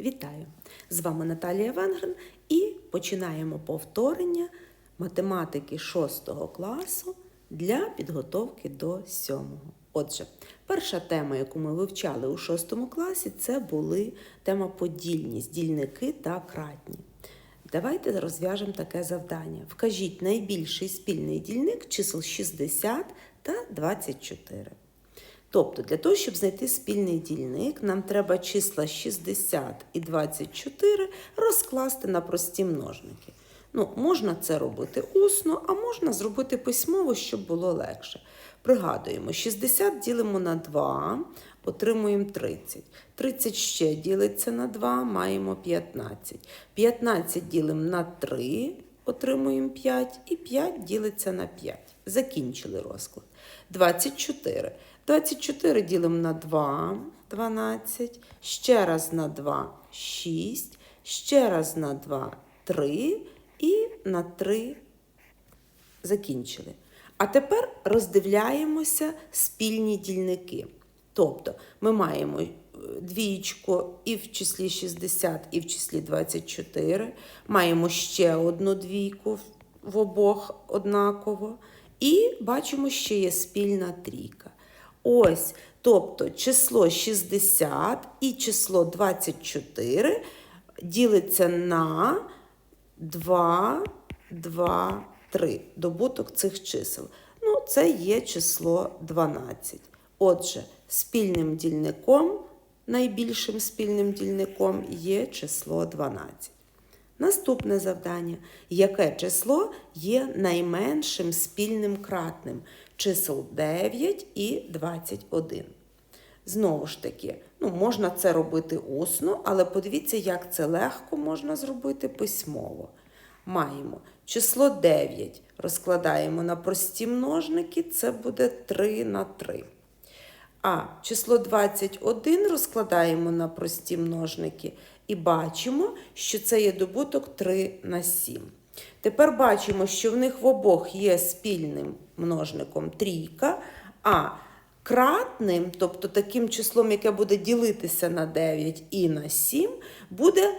Вітаю! З вами Наталія Венгрен і починаємо повторення математики 6 класу для підготовки до 7. Отже, перша тема, яку ми вивчали у 6 класі, це були тема подільність, дільники та кратні. Давайте розв'яжемо таке завдання. Вкажіть найбільший спільний дільник чисел 60 та 24. Тобто, для того, щоб знайти спільний дільник, нам треба числа 60 і 24 розкласти на прості множники. Ну, можна це робити усно, а можна зробити письмово, щоб було легше. Пригадуємо, 60 ділимо на 2, отримуємо 30. 30 ще ділиться на 2, маємо 15. 15 ділимо на 3, отримуємо 5, і 5 ділиться на 5. Закінчили розклад. 24. 24 ділимо на 2, 12, ще раз на 2, 6, ще раз на 2, 3 і на 3 закінчили. А тепер роздивляємося спільні дільники. Тобто ми маємо двієчку і в числі 60, і в числі 24, маємо ще одну двійку в обох однаково, і бачимо, що є спільна трійка. Ось, тобто число 60 і число 24 ділиться на 2, 2, 3. Добуток цих чисел. Ну, це є число 12. Отже, спільним дільником, найбільшим спільним дільником є число 12. Наступне завдання. Яке число є найменшим спільним кратним? Чисел 9 і 21. Знову ж таки, ну, можна це робити усно, але подивіться, як це легко можна зробити письмово. Маємо число 9 розкладаємо на прості множники, це буде 3 на 3. А число 21 розкладаємо на прості множники і бачимо, що це є добуток 3 на 7. Тепер бачимо, що в них в обох є спільним множником трійка, а кратним, тобто таким числом, яке буде ділитися на 9 і на 7, буде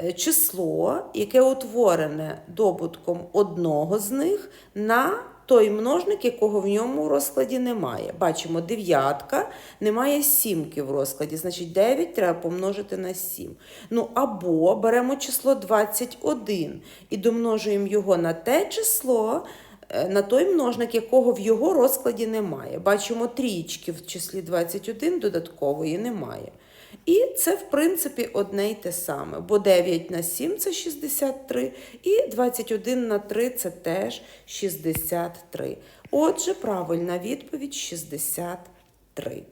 е, число, яке утворене добутком одного з них на той множник, якого в ньому в розкладі немає. Бачимо, дев'ятка, немає сімки в розкладі, значить 9 треба помножити на 7. Ну або беремо число 21 і домножуємо його на те число, е, на той множник, якого в його розкладі немає. Бачимо трієчки в числі 21 додаткової немає. І це, в принципі, одне й те саме, бо 9 на 7 це 63, і 21 на 3 це теж 63. Отже, правильна відповідь 63.